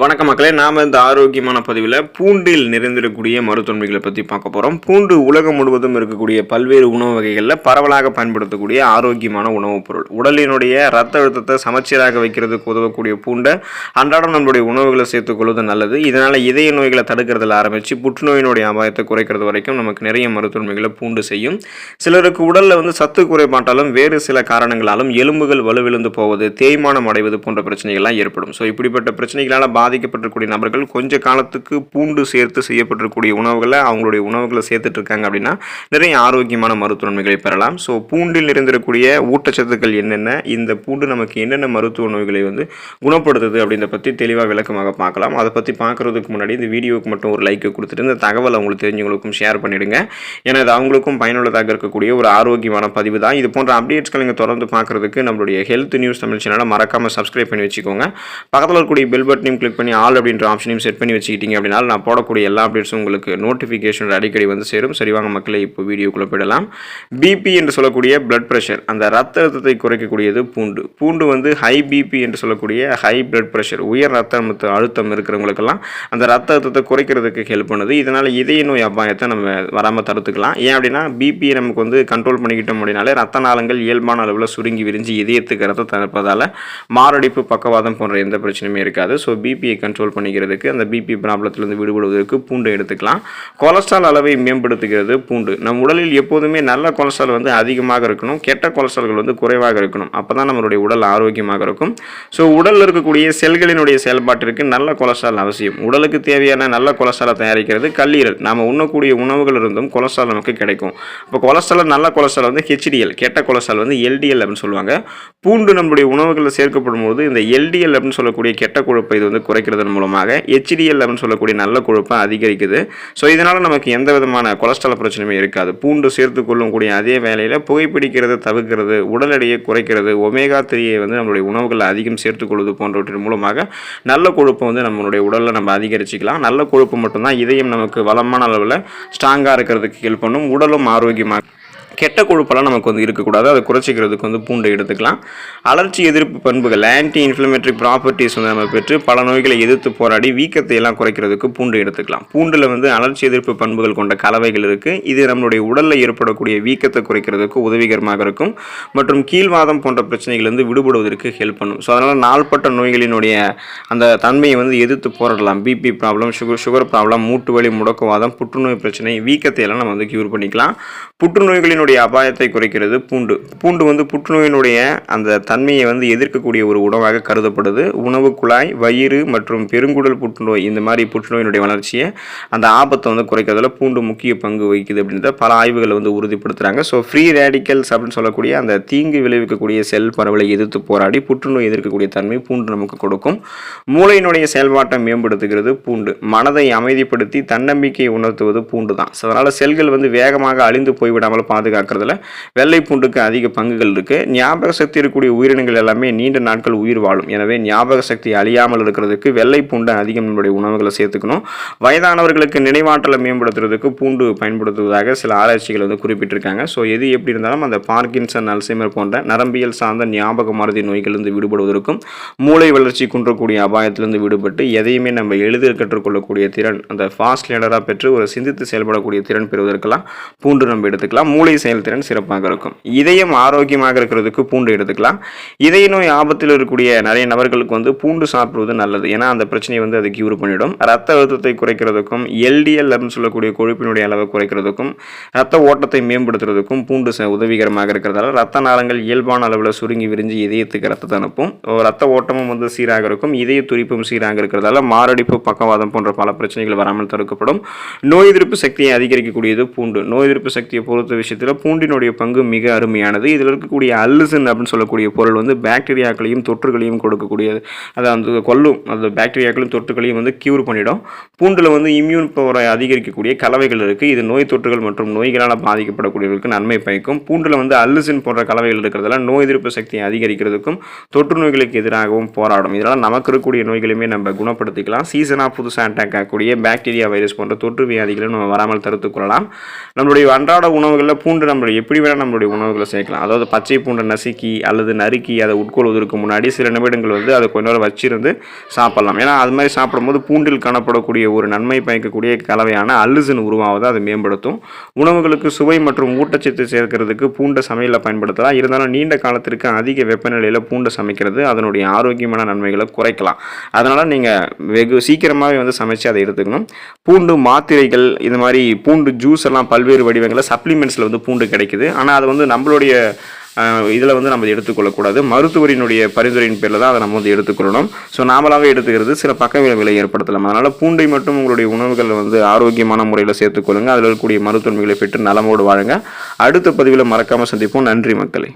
வணக்க மக்களே நாம் இந்த ஆரோக்கியமான பதிவில் பூண்டில் நிறைந்திருக்கக்கூடிய மருத்துவமைகளை பற்றி பார்க்க போகிறோம் பூண்டு உலகம் முழுவதும் இருக்கக்கூடிய பல்வேறு உணவு வகைகளில் பரவலாக பயன்படுத்தக்கூடிய ஆரோக்கியமான உணவுப் பொருள். உடலினுடைய ரத்த அழுத்தத்தை சமச்சீராக வைக்கிறதுக்கு உதவக்கூடிய பூண்டை அன்றாடம் நம்மளுடைய உணவுகளை சேர்த்துக்கொள்வது நல்லது. இதனால் இதய நோய்களை தடுக்கிறதுல ஆரம்பித்து புற்றுநோயினுடைய அபாயத்தை குறைக்கிறது வரைக்கும் நமக்கு நிறைய மருத்துவமைகளை பூண்டு செய்யும். சிலருக்கு உடலில் வந்து சத்து குறைபாட்டாலும் வேறு சில காரணங்களாலும் எலும்புகள் வலுவிழுந்து போவது தேய்மானம் அடைவது போன்ற பிரச்சனைகள்லாம் ஏற்படும். ஸோ இப்படிப்பட்ட பிரச்சனைகளால் பாதிக்கப்பட்டிருக்கக்கூடிய நபர்கள் கொஞ்ச காலத்துக்கு பூண்டு சேர்த்து செய்யப்பட்டிருக்கக்கூடிய உணவுகளை அவங்களுடைய உணவுகளை சேர்த்துட்டு இருக்காங்க அப்படின்னா நிறைய ஆரோக்கியமான மருத்துவ நன்மைகளை பெறலாம். ஸோ பூண்டில் நிறைந்திருக்கக்கூடிய ஊட்டச்சத்துக்கள் என்னென்ன? இந்த பூண்டு நமக்கு என்னென்ன மருத்துவ நோய்களை வந்து குணப்படுத்துது அப்படின்றத பற்றி தெளிவாக விளக்கமாக பார்க்கலாம். அதை பற்றி பார்க்குறதுக்கு முன்னாடி இந்த வீடியோவுக்கு மட்டும் ஒரு லைக்கை கொடுத்துட்டு இந்த தகவல் அவங்களுக்கு தெரிஞ்சவங்களுக்கும் ஷேர் பண்ணிடுங்க. ஏன்னா இது அவங்களுக்கும் பயனுள்ளதாக இருக்கக்கூடிய ஒரு ஆரோக்கியமான பதிவு தான். இது போன்ற அப்டேட்ஸ்களை நீங்கள் தொடர்ந்து பார்க்குறதுக்கு நம்மளுடைய ஹெல்த் நியூஸ் தமிழ் சேனலை மறக்காமல் சப்ஸ்கிரைப் பண்ணி வச்சுக்கோங்க. பக்கத்தில் இருக்கக்கூடிய பெல் பட்டனையும் கிளிக் பண்ணி ஆல் அப்படின்ற ஆப்ஷனையும் செட் பண்ணி வச்சுக்கிட்டீங்க அப்படின்னா நான் போடக்கூடிய எல்லா அப்டேட்ஸும் உங்களுக்கு நோட்டிஃபிகேஷன் அடிக்கடி வந்து சேரும். சரிவாங்க மக்களை இப்போ வீடியோக்குள்ளே போயிடலாம். பிபி என்று சொல்லக்கூடிய பிளட் ப்ரெஷர் அந்த ரத்த அழுத்தத்தை குறைக்கக்கூடியது பூண்டு. பூண்டு வந்து ஹை பிபி என்று சொல்லக்கூடிய ஹை பிளட் ப்ரெஷர் உயர் ரத்த அழுத்த அழுத்தம் இருக்கிறவங்களுக்கெல்லாம் அந்த ரத்த அழுத்தத்தை குறைக்கிறதுக்கு ஹெல்ப் பண்ணுது. இதனால் இதய நோய் அபாயத்தை நம்ம வராமல் தடுத்துக்கலாம். ஏன் அப்படின்னா பிபியை நமக்கு வந்து கண்ட்ரோல் பண்ணிக்கிட்டோம் அப்படின்னாலே ரத்த நாளங்கள் இயல்பான அளவில் சுருங்கி விரிஞ்சு இதயத்துக்கு ரத்தத்தை தடுப்பதால் மாரடைப்பு பக்கவாதம் போன்ற எந்த பிரச்சனையுமே இருக்காது. ஸோ பிபியை கண்ட்ரோல் பண்ணிக்கிறதுக்கு அந்த பிபி ப்ராப்ளத்திலிருந்து விடுபடுவதற்கு பூண்டு எடுத்துக்கலாம். கொலஸ்ட்ரால் அளவை மேம்படுத்துகிறது பூண்டு. நம் உடலில் எப்போதுமே நல்ல கொலஸ்ட்ரால் வந்து அதிகமாக இருக்கணும் கெட்ட கொலஸ்ட்ரால்கள் வந்து குறைவாக இருக்கணும். அப்போ தான் நம்மளுடைய உடல் ஆரோக்கியமாக இருக்கும். ஸோ உடலில் இருக்கக்கூடிய செல்களினுடைய செயல்பாட்டிற்கு நல்ல கொலஸ்ட்ரால் அவசியம். உடலுக்கு தேவையான நல்ல கொலஸ்ட்ராலை தயாரிக்கிறது கல்லீரல். நாம் உண்ணக்கூடிய உணவுகள் இருந்தும் கொலஸ்ட்ரால் நமக்கு கிடைக்கும். இப்போ கொலஸ்ட்ரால் நல்ல கொலஸ்ட்ரால் வந்து ஹெச்டிஎல் கெட்ட கொலஸ்ட்ரால் வந்து எல்டிஎல் அப்படின்னு சொல்லுவாங்க. பூண்டு நம்முடைய உணவுகளில் சேர்க்கப்படும் போது இந்த எல்டிஎல் அப்படின்னு சொல்லக்கூடிய கெட்ட கொழுப்பை இது வந்து குறைக்கிறதன் மூலமாக ஹெச்டிஎல் அப்படின்னு சொல்லக்கூடிய நல்ல கொழுப்பை அதிகரிக்குது. ஸோ இதனால் நமக்கு எந்த விதமான கொலஸ்ட்ரால் பிரச்சனையுமே இருக்காது. பூண்டு சேர்த்து கொள்ளக்கூடிய அதே வேலையில் புகைப்பிடிக்கிறது தவிர்க்கிறது உடல் எடையை குறைக்கிறது ஒமேகா த்ரீயை வந்து நம்மளுடைய உணவுகளில் அதிகம் சேர்த்துக்கொள்வது போன்றவற்றின் மூலமாக நல்ல கொழுப்பை வந்து நம்மளுடைய உடலில் நம்ம அதிகரிச்சிக்கலாம். நல்ல கொழுப்பு மட்டும்தான் இதயம் நமக்கு வளமான அளவில் ஸ்ட்ராங்காக இருக்கிறதுக்கு ஹெல்ப் பண்ணும். உடலும் ஆரோக்கியமாக கெட்ட கொழுப்பெல்லாம் நமக்கு வந்து இருக்கக்கூடாது. அதை குறைச்சிக்கிறதுக்கு வந்து பூண்டை எடுத்துக்கலாம். அலர்ச்சி எதிர்ப்பு பண்புகள் ஆன்டி இன்ஃப்ளமேட்டரி ப்ராப்பர்ட்டிஸ் வந்து நம்ம பெற்று பல நோய்களை எதிர்த்து போராடி வீக்கத்தை எல்லாம் குறைக்கிறதுக்கு பூண்டு எடுத்துக்கலாம். பூண்டில் வந்து அலர்ச்சி எதிர்ப்பு பண்புகள் கொண்ட கலவைகள் இருக்குது இது நம்மளுடைய உடலில் ஏற்படக்கூடிய வீக்கத்தை குறைக்கிறதுக்கு உதவிகரமாக இருக்கும். மற்றும் கீழ்வாதம் போன்ற பிரச்சனைகள்லேருந்து விடுபடுவதற்கு ஹெல்ப் பண்ணும். ஸோ அதனால் நாள்பட்ட நோய்களினுடைய அந்த தன்மையை வந்து எதிர்த்து போராடலாம். BP problem sugar sugar problem மூட்டு வலி முடக்குவாதம் புற்றுநோய் பிரச்சனை வீக்கத்தை எல்லாம் நம்ம வந்து க்யூர் பண்ணிக்கலாம். புற்றுநோய்களினுடைய அபாயத்தை குறைக்கிறது. பூண்டு. பூண்டு வந்து புற்றுநோயினுடைய அந்த தன்மையை வந்து எதிர்க்கக்கூடிய ஒரு உணவாக கருதப்படுது. உணவு குழாய் வயிறு மற்றும் பெருங்குடல் புற்றுநோய் இந்த மாதிரி புற்றுநோயினுடைய வளர்ச்சியை அந்த ஆபத்தை வந்து குறைக்கிறதுல பூண்டு முக்கிய பங்கு வகிக்குது அப்படின்றத பல ஆய்வுகளை வந்து உறுதிப்படுத்துகிறாங்க ஸோ ஃப்ரீ ரேடிக்கல்ஸ் அப்படின்னு சொல்லக்கூடிய அந்த தீங்கு விளைவிக்கக்கூடிய செல் பரவலை எதிர்த்து போராடி புற்றுநோய் எதிர்க்கக்கூடிய தன்மை பூண்டு நமக்கு கொடுக்கும். மூளையினுடைய செயல்பாட்டை மேம்படுத்துகிறது பூண்டு. மனதை அமைதிப்படுத்தி தன்னம்பிக்கையை உணர்த்துவது பூண்டு தான் ஸோ அதனால் செல்கள் வந்து வேகமாக அழிந்து போய்விடாமல் பாதுகாக்கிறதுல வெள்ளை பூண்டுக்கு அதிக பங்குகள் இருக்குது ஞாபக சக்தி இருக்கக்கூடிய உயிரினங்கள் எல்லாமே நீண்ட நாட்கள் உயிர் வாழும். எனவே ஞாபக சக்தி அழியாமல் இருக்கிறதுக்கு வெள்ளை பூண்டை அதிகம் நம்மளுடைய உணவுகளை சேர்த்துக்கணும். வயதானவர்களுக்கு நினைவாற்றலை மேம்படுத்துறதுக்கு பூண்டு பயன்படுத்துவதாக சில ஆராய்ச்சிகள் வந்து குறிப்பிட்டிருக்காங்க. ஸோ எது எப்படி இருந்தாலும் அந்த பார்க்கின்சன் அல்சைமர் போன்ற நரம்பியல் சார்ந்த ஞாபக மருதி நோய்களிலிருந்து விடுபடுவதற்கும் மூளை வளர்ச்சி குன்றக்கூடிய அபாயத்திலிருந்து விடுபட்டு எதையுமே நம்ம எளிதில் கற்றுக்கொள்ளக்கூடிய திறன் அந்த ஃபாஸ்ட் லேனராக பெற்று ஒரு சிந்தித்து செயல்படக்கூடிய திறன் பெறுவதற்கெல்லாம் பூண்டு நம்ம எடுத்துக்கலாம். மூளை செயல்திறன் சிறப்பாக இருக்கும். இதயம் ஆரோக்கியமாக இருக்கிறதுக்கு பூண்டு எடுத்துக்கலாம். இதய நோய் ஆபத்தில் இருக்கக்கூடிய நிறைய நபர்களுக்கு வந்து பூண்டு சாப்பிடுவது நல்லது. ஏன்னா அந்த பிரச்சனையை வந்து அது கியூர் பண்ணிடும். ரத்த அழுத்தத்தை குறைக்கிறதுக்கும் எல்டிஎல் அப்படின்னு சொல்லக்கூடிய கொழுப்பினுடைய அளவை குறைக்கிறதுக்கும் ரத்த ஓட்டத்தை மேம்படுத்துறதுக்கும் பூண்டு உதவிகரமாக இருக்கிறதால ரத்த நாளங்கள் இயல்பான அளவில் சுருங்கி விரிஞ்சு இதயத்துக்கு ரத்தத்தை அனுப்பும். ரத்த ஓட்டமும் வந்து சீராக இருக்கும். இதய துடிப்பும் சீராக இருக்கிறதால மாரடைப்பு பக்கவாதம் போன்ற பல பிரச்சனைகள் வராமல் தடுக்கப்படும். நோய் எதிர்ப்பு சக்தியை அதிகரிக்கக்கூடியது பூண்டு. நோய் எதிர்ப்பு சக்தியை பொறுத்த விஷயத்தில் பூண்டினுடைய பங்கு மிக அருமையானது. இதில் இருக்கக்கூடிய அல்லுசன் அப்படின்னு சொல்லக்கூடிய பொருள் வந்து பாக்டீரியாக்களையும் தொற்றுகளையும் கொடுக்கக்கூடியது. அதை அந்த கொல்லும் அந்த பாக்டீரியாக்களையும் தொற்றுகளையும் வந்து கியூர் பண்ணிடும். பூண்டில் வந்து இம்யூன் பவரை அதிகரிக்கக்கூடிய கலவைகள் இருக்குது இது நோய் தொற்றுகள் மற்றும் நோய்களால் பாதிக்கப்படக்கூடியவர்களுக்கு நன்மை பயக்கும். பூண்டில் வந்து அல்லுசின் போன்ற கலவைகள் இருக்கிறதெல்லாம் நோய் எதிர்ப்பு சக்தியை அதிகரிக்கிறதுக்கும் தொற்று நோய்களுக்கு எதிராகவும் போராடும். இதனால் நமக்கு இருக்கக்கூடிய நோய்களையுமே நம்ம குணப்படுத்திக்கலாம். சீசனாக புதுசாக அட்டாக் ஆகக்கூடிய பாக்டீரியா வைரஸ் போன்ற தொற்று வியாதிகளை நம்ம வராமல் தடுத்துக் கொள்ளலாம். நம்மளுடைய அன்றாட உணவுகளில் பூண்டு பூண்டு நம்ம எப்படி வேணால் நம்மளுடைய உணவுகளை சேர்க்கலாம். அதாவது பச்சை பூண்டை நசுக்கி அல்லது நறுக்கி அதை உட்கொள்வதற்கு முன்னாடி சில நிமிடங்கள் வந்து அதை கொஞ்ச நேரம் வச்சிருந்து சாப்பிட்லாம். ஏன்னா அது மாதிரி சாப்பிடும்போது பூண்டில் காணப்படக்கூடிய ஒரு நன்மை பயக்கக்கூடிய கலவையான அல்லுசன் உருவாவதை அதை மேம்படுத்தும். உணவுகளுக்கு சுவை மற்றும் ஊட்டச்சத்து சேர்க்கிறதுக்கு பூண்டை சமையலில் பயன்படுத்தலாம். இருந்தாலும் நீண்ட காலத்திற்கு அதிக வெப்பநிலையில் பூண்டை சமைக்கிறது அதனுடைய ஆரோக்கியமான நன்மைகளை குறைக்கலாம். அதனால் நீங்கள் வெகு சீக்கிரமாகவே வந்து சமைச்சு அதை எடுத்துக்கணும். பூண்டு மாத்திரைகள் இது மாதிரி பூண்டு ஜூஸ் எல்லாம் பல்வேறு வடிவங்களில் சப்ளிமெண்ட்ஸில் வந்து பூண்டு கிடைக்குது. ஆனால் அது வந்து நம்மளுடைய இதில் வந்து நம்ம எடுத்துக்கொள்ளக்கூடாது. மருத்துவரினுடைய பரிந்துரையின் பேரில் தான் அதை நம்ம வந்து எடுத்துக்கொள்ளணும். ஸோ நாமளாகவே எடுத்துக்கிறது சில பக்க விளைவுகளை ஏற்படுத்தலாம். அதனால் பூண்டை மட்டும் உங்களுடைய உணவுகள் வந்து ஆரோக்கியமான முறையில் சேர்த்துக்கொள்ளுங்க. அதில் இருக்கக்கூடிய மருத்துவமைகளை பெற்று நலமோடு வாழுங்க. அடுத்த பதிவில் மறக்காமல் சந்திப்போம். நன்றி மக்களை.